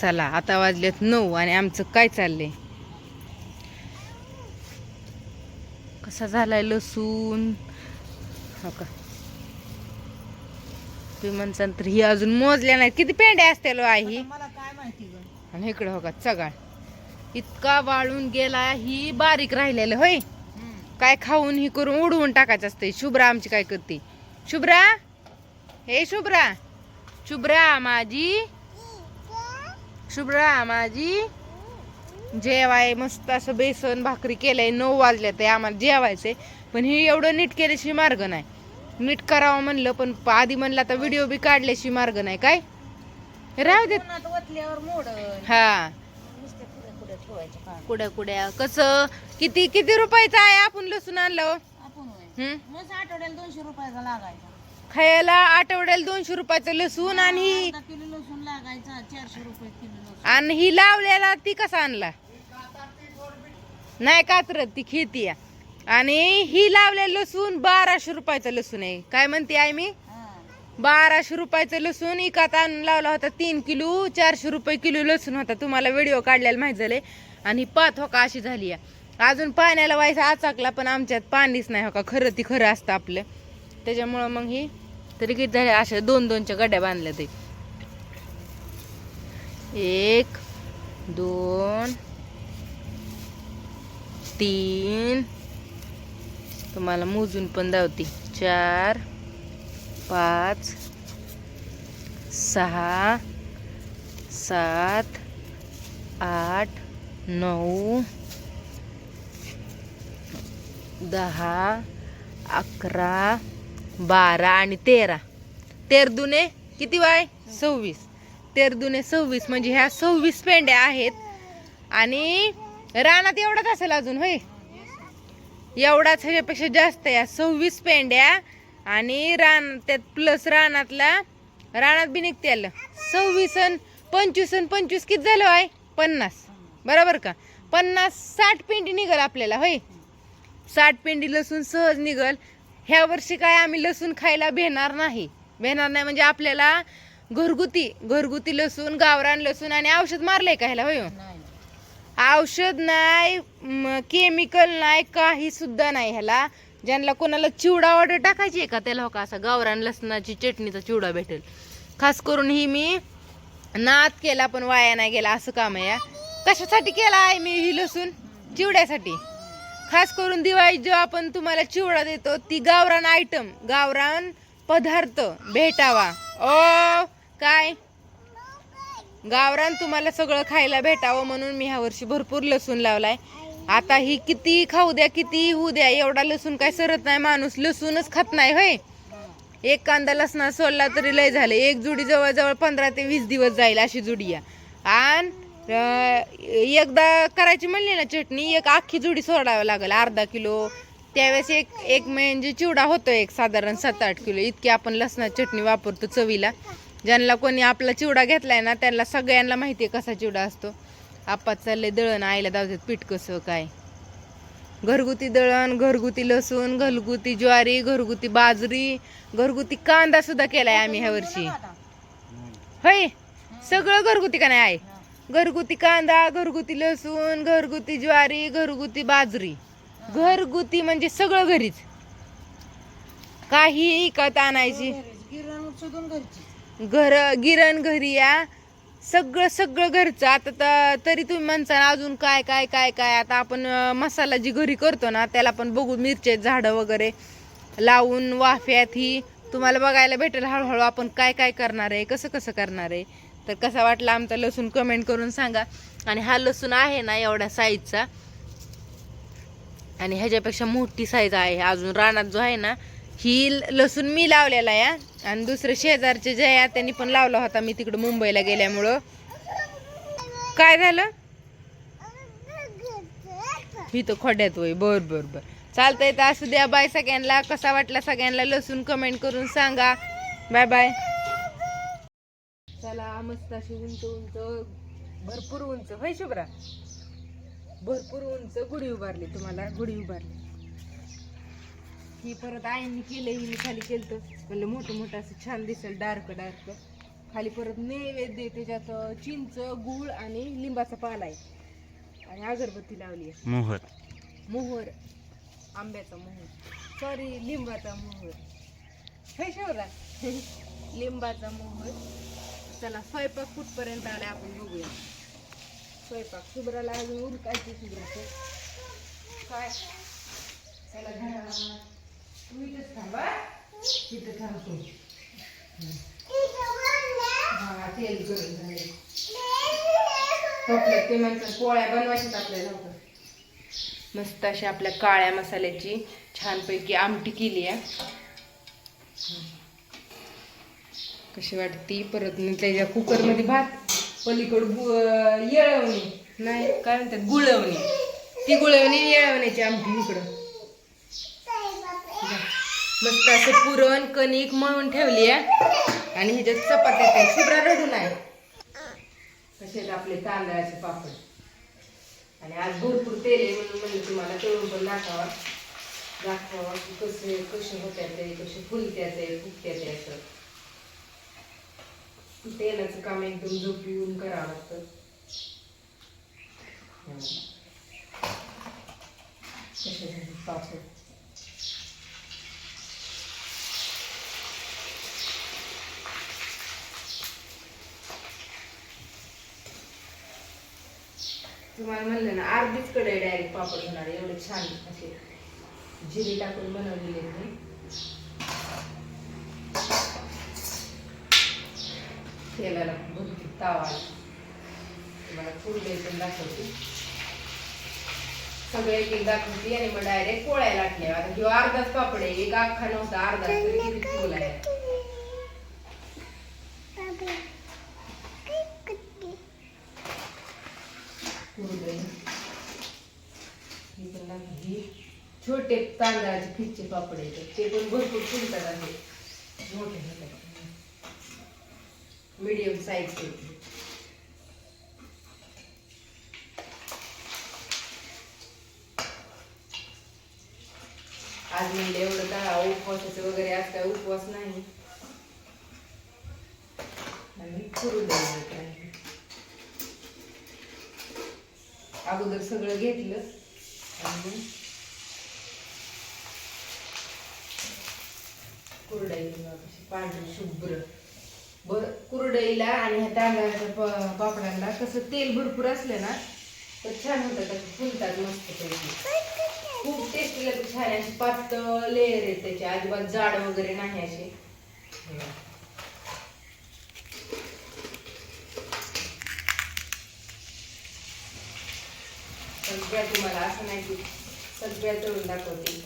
चला आता वाजलेत नऊ आणि आमचं काय चाललंय? कसा झालाय लसूण? हो का? तुम्ही म्हणसान तर ही अजून मोजल्या नाही किती पेंड्या असतील हो आई? मला काय माहिती ग? आणि इकडं हो का चगाळ इतका वाळून गेला ही बारीक राहिलेलं होय? काय खाऊन ही करून उडवून टाकायचं असते शुभ्रा आमची काय करते? शुभ्रा? हे शुभ्रा? शुभ्रा माझी शुभ्रा माझी जेवाय मस्त असं बेसन भाकरी केलंय. नऊ वाजल्या ते आम्हाला जेवायचंय. पण हे एवढं नीट केल्याशी मार्ग नाही. नीट करावं म्हणलं पण आधी म्हणलं आता व्हिडिओ बी काढल्याशी मार्ग नाही. काय? राहू देत. हा. कुड्या कुड्या कसं? किती किती रुपयाचं आहे? आपण लसूण आणलं हो? दोनशे रुपयाचा लागायचा. खायला आठवड्याला दोनशे रुपयाचं लसूण आणि चारशे रुपये किलो. आणि ही लावलेला ती कसा आणला? नाही कात्रत ती खेती आणि ही लावलेलं लसूण बाराशे रुपयाचं लसूण आहे. काय म्हणते आहे मी? बाराशे रुपयाचं लसूण इकात आणून लावला होता तीन किलो चारशे रुपये किलो लसूण होता. तुम्हाला व्हिडिओ काढलेला माहीत झाले आणि पात हो का अशी झाली आहे. अजून पाण्याला व्हायचा आचाकला पण आमच्यात पाणीच नाही हो का. खरं ती खरं असतं आपलं. त्याच्यामुळं मग ही तरी किती झाले? अशा दोन दोनच्या गड्या बांधल्या ते. एक दोन तीन. तुम्हाला मोजून पण धावती चार पाच सहा सात आठ नऊ दहा अकरा बारा आणि तेरा. तेर दुने किती वाय सव्वीस. तेर दुने सव्वीस म्हणजे ह्या सव्वीस पेंड्या आहेत. आणि रानात एवढाच असेल अजून होय? एवढाच ह्याच्यापेक्षा जास्त या सव्वीस पेंड्या. आणि रान त्यात प्लस रानातला रानात बी निघते आलं सव्वीस अन पंचवीस अन पंचवीस किती झालं आहे पन्नास. बरोबर का? पन्नास साठ पेंडी निघल आपल्याला होय? साठ पेंडी लसूण सहज निघल. ह्या वर्षी काय आम्ही लसूण खायला भेणार नाही. भेणार नाही म्हणजे आपल्याला घरगुती घरगुती लसूण गावरान लसूण आणि औषध मारलंय का ह्याला होय? नाही औषध नाही केमिकल नाही काही सुद्धा नाही ह्याला. ज्यांना कोणाला चिवडा ऑर्डर टाकायची आहे का त्याला हो का असा गावरान लसणाची चटणीचा चिवडा भेटेल. खास करून ही मी नाद केला पण वाया नाही गेला असं काम आहे या. कशासाठी केला आहे मी ही लसूण? चिवड्यासाठी. खास करून दिवाळी जेव्हा आपण तुम्हाला चिवडा देतो ती गावरान आयटम गावरान पदार्थ भेटावा. ओ काय? गावरान तुम्हाला सगळं खायला भेटावं म्हणून मी ह्या वर्षी भरपूर लसूण लावलाय. आता ही किती खाऊ द्या किती होऊ द्या एवढा लसूण काय सरत नाही माणूस लसूणच खात नाही होय. एक कांदा लसणा सोडला तरी लय झाले एक जुडी जवळजवळ पंधरा ते वीस दिवस जाईल अशी जुडी आहे आणि एकदा करायची म्हणली ना चटणी एक अख्खी जुडी सोडावं लागेल अर्धा किलो त्यावेळेस एक एक म्हणजे चिवडा होतो एक साधारण सात आठ किलो. इतकी आपण लसणाची चटणी वापरतो चवीला. ज्यांना कोणी आपला चिवडा घेतलाय ना त्यांना सगळ्यांना माहिती आहे कसा चिवडा असतो. आपात चालले दळण आईला दावतात पीठ कसं काय. घरगुती दळण घरगुती लसूण घरगुती ज्वारी घरगुती बाजरी घरगुती कांदा सुद्धा केलाय आम्ही ह्या वर्षी. होय? सगळं घरगुती का नाही आहे? घरगुती कांदा घरगुती लसूण घरगुती ज्वारी घरगुती बाजरी. घरगुती म्हणजे सगळं घरीच. काही इकत आणायची. घर गिरण घरी या. सगळं सगळं घरचं. आता तर तरी तुम्ही म्हणता अजून काय काय काय काय? आता आपण मसाला जी घरी करतो ना त्याला पण बघू मिरचे झाडं वगैरे लावून वाफ्यात ही. तुम्हाला बघायला भेटेल हळूहळू आपण काय काय करणार आहे कसं कसं करणार आहे. तर कसा वाटला आमचा लसूण कमेंट करून सांगा. आणि हा लसूण आहे ना एवढ्या साईजचा आणि ह्याच्यापेक्षा मोठी साईज आहे. अजून रानात जो आहे ना ही लसूण मी लावलेला आहे आणि दुसरे शेजारचे जे आहे त्यांनी पण लावला होता मी तिकडं मुंबईला गेल्यामुळं. काय झालं? ही तर खोड्यात होय. बर बर बर. चालतंय तर असू द्या बाय सगळ्यांना. कसा वाटला सगळ्यांना लसूण कमेंट करून सांगा. बाय बाय चला मस्त अशी उंच उंच भरपूर उंच. होय शुभ्रा? भरपूर उंच गुढी उभारली तुम्हाला गुढी उभारली. ही परत आईने केलं मी खाली केलं म्हणलं मोठं मोठं असं छान दिसेल डार्क डार्क. खाली परत नैवेद्य त्याच्यात चिंच गुळ आणि लिंबाचा पाला आहे. आणि अगरबत्ती लावली आहे. मोहर. मोहर. आंब्याचा मोहर. सॉरी लिंबाचा मोहर. हे शिवरा. लिंबाचा मोहर. चला स्वयंपाक कुठपर्यंत आला आपण बघूया. स्वयंपाक शुभ्राला अजून उरकायची शुभ्राचं काय? इथंच थांबा. इथं थांबतो. हा तेल गरम झाले टोपल्यात ते म्हणतात पोळ्या बनवायच्यात आपल्याला होतं मस्त अशी आपल्या काळ्या मसाल्याची छानपैकी आमटी केली आहे. कशी वाटती परत त्याच्या कुकरमध्ये भात पलीकड गु येळवणी. नाही काय म्हणतात? गुळवणी. ती गुळवणी येळवण्याची आमटी इकडं. मस्त असं पुरण कणिक मळून ठेवली आहे. आणि ह्याच्यात चपात्या काय शुभ्रा रडून आहे. तसेच आपले तांदळाचे पापड? आणि आज भरपूर तेल आहे म्हणून म्हणलं तुम्हाला तळून पण दाखवा दाखवा की कसं कसे होत्या ते कसे फुलत्यात ते फुगत्यात ते असं. तेलाचं काम एकदम झोपून करावं लागतं. पापड तुम्हाला म्हणलं ना अर्धीच कडे डायरेक्ट पापड होणार एवढे छान असे जिरी टाकून बनवलेले आहेत. मी तेलाला भरपूर तावा. तुम्हाला फुलले पण दाखवते. सगळे एक एक दाखवते आणि मग डायरेक्ट पोळ्या लाटल्या आता किंवा अर्धाच पापड आहे. एक अख्खा नव्हता अर्धा तरी किती फुल आहे. छोटे तांदळाचे फिरचे पापड येतात ते पण भरपूर फुलतात आहे मोठे होतात. मीडियम साईज आज म्हणलं एवढं तळा उपवासाचं वगैरे आज काय उपवास नाही. आणि कुरडई अगोदर सगळं घेतलं आणि कोरडाई पांढरी शुभ्र. कुरडईला आणि ह्या तांदळाच्या प- पापडांना कसं तेल भरपूर असलं ना तर छान होतं कसं फुलतात मस्त पैकी. खूप टेस्टी तर छान अशी पातळ लेअर आहे त्याची. अजिबात जाड वगैरे नाही असे सगळ्या तुम्हाला असं नाही की सगळ्या तळून दाखवते.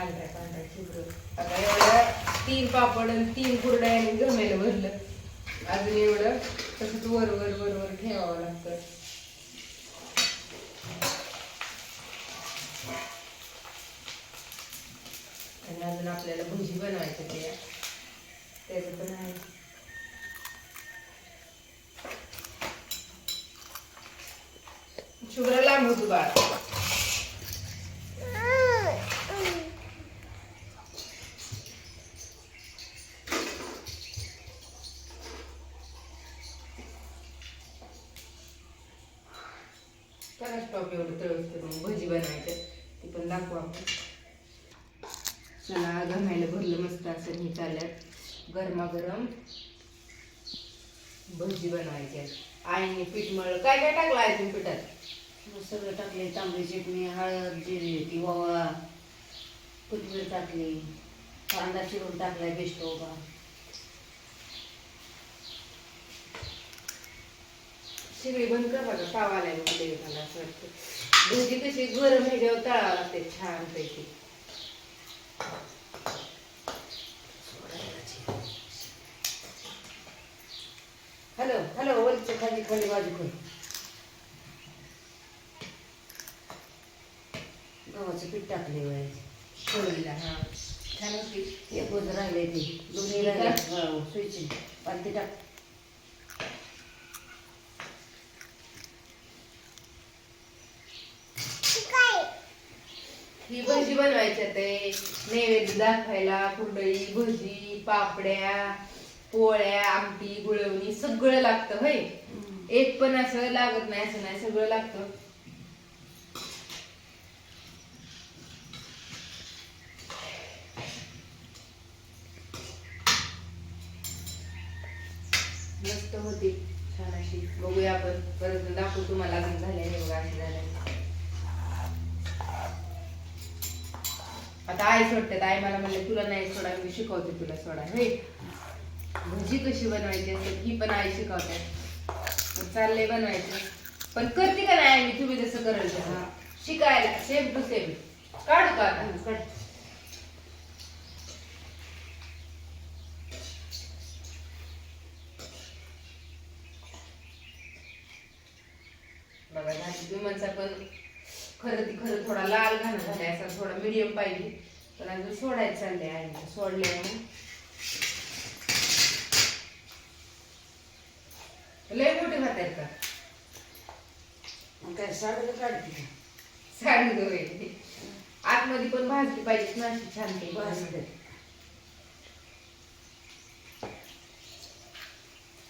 पांढऱ्या पांढऱ्या शुभ्र आता एवढ्या तीन पापड आणि तीन कुरड्या आणि जमेल भरलं. अजून एवढं तसंच वर वर वर वर ठेवावं लागतं. आणि अजून आपल्याला भुजी बनवायचं ते त्याचं पण आहे. शुभ्र लांब होतो बाळ. त्याला स्टॉप एवढं तळवतं मग भजी बनायचं ती पण दाखवू आपण. चला घमायला भरलं मस्त असं हे चालल्यात गरमागरम भजी बनवायची. आईने पीठ मळलं. काय काय टाकलं आहे तुम्ही पिठात सगळं टाकले तांबडी चटणी हळद जिरे ती ओवा कोथिंबीर टाकली? कांदा चिरून टाकलाय बेस्ट ओवा. शिगडी बंद कर बघा ताव आलाय लय मला असं वाटतं. भजी कशी गरम ह्याच्यावर तळावं लागते छान पैकी हॅलो हॅलो वरच्या खाली खाली बाजू कर गव्हाचं पीठ टाकले वय पोळीला हा. छान होती एक वज राहिले ते. दोन्ही राहिले स्विचिंग पण ते टाक. ही भजी बनवायची ते. नैवेद्य दाखवायला कुरडई भजी पापड्या पोळ्या आमटी गुळवणी सगळं लागतं होय. एक पण असं लागत नाही असं नाही सगळं लागतं. मस्त होती. छान अशी. बघूया आपण. परत दाखवू तुम्हाला अजून झाल्या हे बघा अशी झाल्या आता आई सोडते आई मला म्हणले तुला नाही सोडा मी शिकवते तुला सोडा. हे. भजी कशी बनवायची असते ही पण आई शिकवते. पण चाललंय बनवायचं. पण करते का नाही मी तुम्ही जसं कराल तसं. शिकायला सेम टू सेम काढू का कट. बघा झाली विमानचा पण खरं ती खरं थोडा लाल घाण झालाय असा थोडा मिडियम पाहिजे पण अजून सोडायचं चाललंय आहे सोडले लय मोठे भात आहेत का काय साडीला काढते? साडी दोरे आतमध्ये पण भाजली पाहिजे ना अशी छान पैकी. भाजते.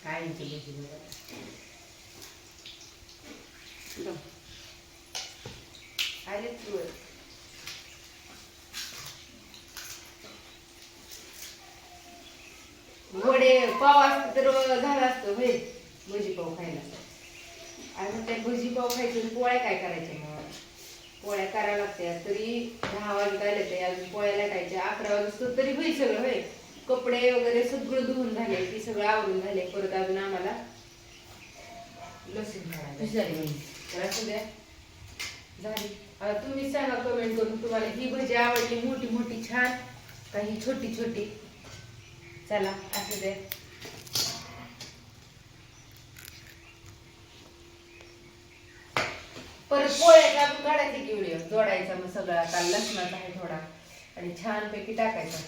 काय म्हणते आलेच वर. वडे पाव असत तर झालं असतं होय भजी पाव खायला. आणि त्या भजी पाव खायचे पोळ्या काय करायच्या मग? पोळ्या करायला लागत्या तरी दहा वाजता आले ते. अजून पोळ्या लाटायच्या. अकरा वाजता तरी होईल सगळं होय कपडे वगैरे सगळं धुवून झाले. ती सगळं आवरून झाले. परत अजून आम्हाला लसूण झाली? तर असू द्या. झाली. तुम्ही सांगा कमेंट करून तुम्हाला ही भजी आवडली मोठी मोठी छान का ही छोटी छोटी? चला असू द्या परत पोळ्याचा आपण काढायचा की व्हिडिओ जोडायचा मग सगळा. आता लसणाचा आहे थोडा. आणि छान पैकी टाकायचा.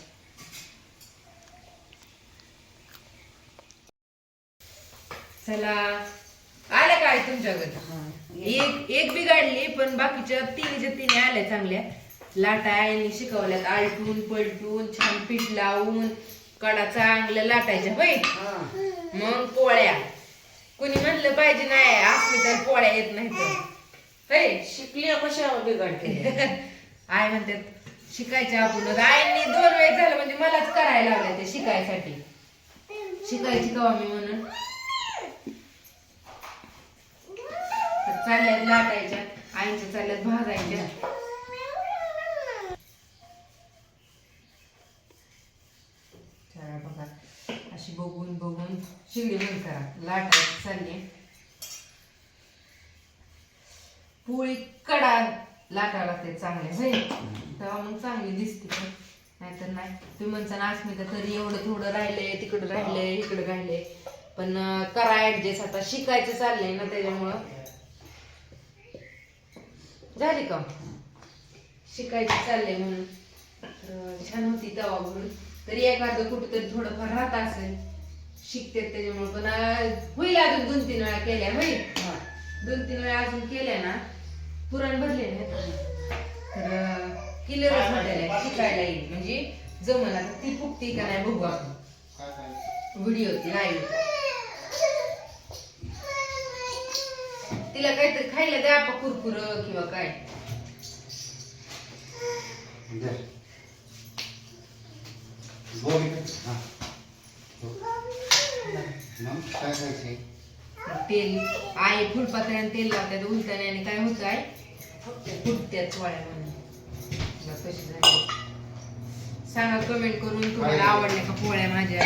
चला. काय तुमच्याकडे. एक एक बिघडली पण बाकीच्या तिन्हीच्या तिन्ही आल्या चांगल्या. लाटा आईने शिकवल्यात आलटून पलटून छान पीठ लावून कडा चांगल्या लाटायच्या हा. मग पोळ्या. कुणी म्हणलं पाहिजे नाही असली तर पोळ्या येत नाही तर शिकली कशा बिघडते? आय म्हणतात शिकायच्या आपण आईने दोन वेळ झालं म्हणजे मलाच करायला लावलं ते शिकायसाठी. शिकायची कवा मी म्हणून तर चालल्यात लाटायच्या आईच्या चालल्यात भाजायच्या बघा अशी बघून बघून शिगडी बंद करा. लाटायची चालली पोळी कडा लाटावं लागते चांगले होय? तेव्हा मग चांगली दिसते पण. नाहीतर नाही. तुम्ही म्हणता ना अस्मिता तरी एवढं थोडं राहिलंय तिकडं राहिलंय इकडं राहिलंय. पण करा ऍडजस्ट. आता शिकायचं चाललंय ना त्याच्यामुळं. झाली का? शिकायचं चाललंय म्हणून. छान होती तवा म्हणून. तरी एखादं कुठंतरी थोडंफार राहत असेल. शिकते त्याच्यामुळे. पण होईल अजून दोन तीन वेळा केल्या होईल. दोन तीन वेळा अजून केल्या ना पुरण भरले ना तर म्हणायला शिकायला येईल. म्हणजे जमल ती फुकती का नाही बघू आपण. व्हिडिओ ती लाईव्ह तिला काहीतरी खायला द्या आपण कुरकुर किंवा काय. काय खायचंय तेल. आई फुलपात्याने तेल लावतात उलटण्याने काय होत आहे फुटत्यात पोळ्या म्हणून. बघा कशी झाली? सांगा कमेंट करून तुम्हाला आवडल्या का पोळ्या माझ्या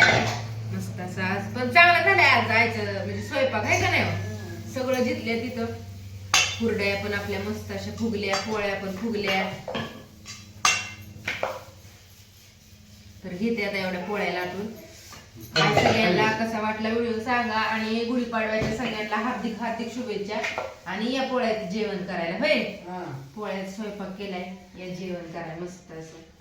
मस्त असं. आज पण चांगलं झालंय आज जायचं. म्हणजे स्वयंपाक आहे का नाही हो? सगळं जिथल्या तिथं. कुरड्या पण आपल्या मस्त अशा फुगल्या पोळ्या पण फुगल्या. तर घेते आता एवढ्या पोळ्या लाटून. सगळ्यांना कसा वाटला व्हिडिओ सांगा आणि गुढीपाडव्याच्या सगळ्यांना हार्दिक हार्दिक शुभेच्छा. आणि या पोळ्यात जेवण करायला होय. पोळ्यात स्वयंपाक केलाय या जेवण करायला मस्त असं.